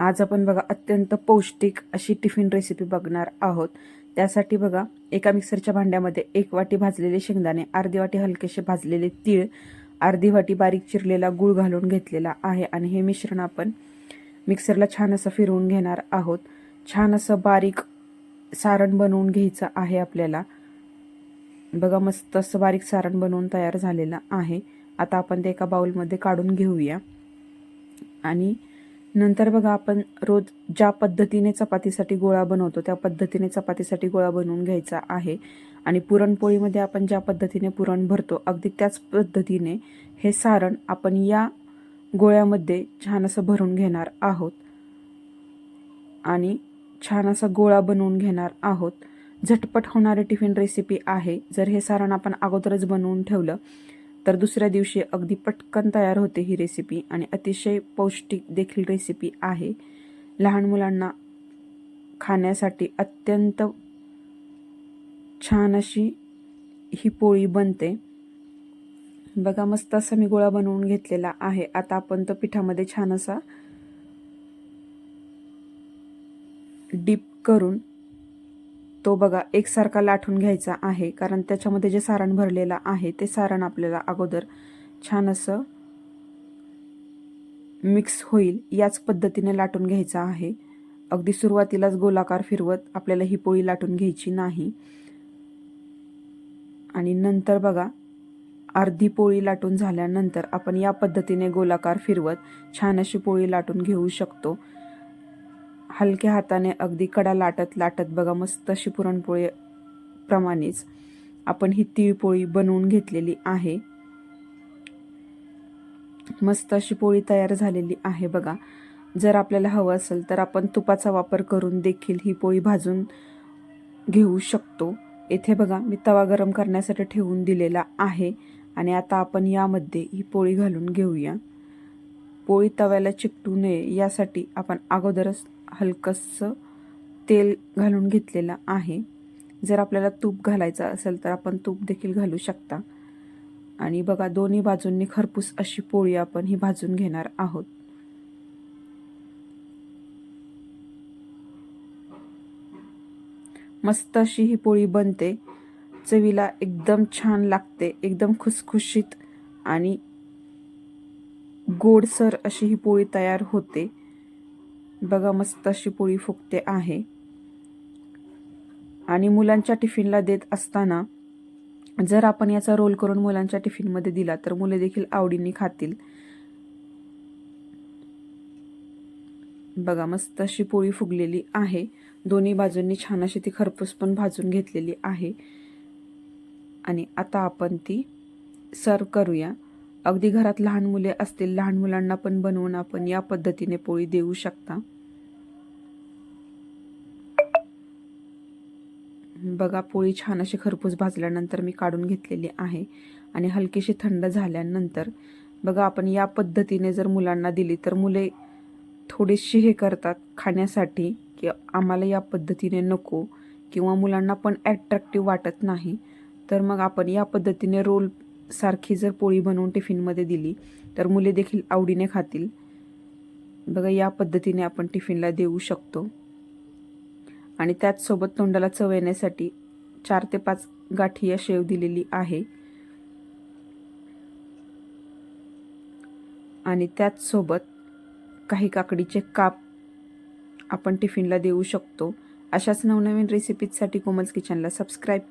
आज आपण बघा अत्यंत पौष्टिक अशी टिफिन रेसिपी बघणार आहोत. त्यासाठी बघा एका मिक्सरच्या भांड्यामध्ये एक वाटी भाजलेले शेंगदाणे अर्धी वाटी हलकेसे भाजलेले तीळ अर्धी वाटी बारीक चिरलेला गूळ घालून घेतलेला आहे आणि हे मिश्रण आपण मिक्सरला छान असं फिरवून घेणार आहोत. छान असं बारीक सारण बनवून घ्यायचं आहे आपल्याला. बघा मस्त असं बारीक सारण बनवून तयार झालेलं आहे. आता आपण ते एका बाउलमध्ये काढून घेऊया. आणि नंतर बघा आपण रोज ज्या पद्धतीने चपातीसाठी गोळा बनवतो त्या पद्धतीने चपातीसाठी गोळा बनवून घ्यायचा आहे. आणि पुरणपोळीमध्ये आपण ज्या पद्धतीने पुरण भरतो अगदी त्याच पद्धतीने हे सारण आपण या गोळ्यामध्ये छान असं भरून घेणार आहोत. आणि छान असा गोळा बनवून घेणार आहोत. झटपट होणारी टिफिन रेसिपी आहे. जर हे सारण आपण अगोदरच बनवून ठेवलं तर दुसऱ्या दिवशी अगदी पटकन तयार होते ही रेसिपी आणि अतिशय पौष्टिक देखील रेसिपी आहे. लहान मुलांना खाण्यासाठी अत्यंत छान अशी ही पोळी बनते. बघा मस्त असा मी गोळा बनवून घेतलेला आहे. आता आपण तो पिठामध्ये छान असा डीप करून तो बघा एकसारखा लाटून घ्यायचा आहे कारण त्याच्यामध्ये जे सारण भरलेलं आहे ते सारण आपल्याला अगोदर छान असं मिक्स होईल याच पद्धतीने लाटून घ्यायचं आहे. अगदी सुरुवातीलाच गोलाकार फिरवत आपल्याला ही पोळी लाटून घ्यायची नाही. आणि नंतर बघा अर्धी पोळी लाटून झाल्यानंतर आपण या पद्धतीने गोलाकार फिरवत छान अशी पोळी लाटून घेऊ शकतो. हलक्या हाताने अगदी कडा लाटत लाटत बघा मस्त अशी पुरणपोळी प्रमाणेच आपण ही तिळपोळी बनवून घेतलेली आहे. मस्त अशी पोळी तयार झालेली आहे बघा. जर आपल्याला हवं असेल तर आपण तुपाचा वापर करून देखील ही पोळी भाजून घेऊ शकतो. येथे बघा मी तवा गरम करण्यासाठी ठेवून दिलेला आहे आणि आता आपण यामध्ये ही पोळी घालून घेऊया. पोळी तव्याला चिकटू नये यासाठी आपण अगोदरच हलकंसं तेल घालून घेतलेलं आहे. जर आपल्याला तूप घालायचं असेल तर आपण तूप देखील घालू शकता. आणि बघा दोन्ही बाजूंनी खरपूस अशी पोळी आपण ही भाजून घेणार आहोत. मस्त अशी ही पोळी बनते. चवीला एकदम छान लागते एकदम खुसखुशीत आणि गोडसर अशी ही पोळी तयार होते. बघा मस्त अशी पोळी फुगते आहे. आणि मुलांच्या टिफिनला देत असताना जर आपण याचा रोल करून मुलांच्या टिफिनमध्ये दिला तर मुले देखील आवडीने खातील. बघा मस्त अशी पोळी फुगलेली आहे. दोन्ही बाजूंनी छान अशी ती खरपूस पण भाजून घेतलेली आहे. आणि आता आपण ती सर्व करूया. अगदी घरात लहान मुले असतील लहान मुलांना पण बनवून आपण या पद्धतीने पोळी देऊ शकता. बघा पोळी छान अशी खरपूस भाजल्यानंतर मी काढून घेतलेली आहे आणि हलकीशी थंड झाल्यानंतर बघा आपण या पद्धतीने जर मुलांना दिली तर मुले थोडीशी हे करतात खाण्यासाठी की आम्हाला या पद्धतीने नको किंवा मुलांना पण ॲट्रॅक्टिव्ह वाटत नाही. तर मग आपण या पद्धतीने रोल सारखी जर पोळी बनवून टिफिनमध्ये दिली तर मुले देखील आवडीने खातील. बघा या पद्धतीने आपण टिफिनला देऊ शकतो. आणि त्याचसोबत तोंडाला चव येण्यासाठी चार ते पाच गाठी या शेव दिलेली आहे. आणि त्याचसोबत काही काकडीचे काप आपण टिफिनला देऊ शकतो. अशाच नवनवीन रेसिपीजसाठी कोमल्स किचनला सबस्क्राईब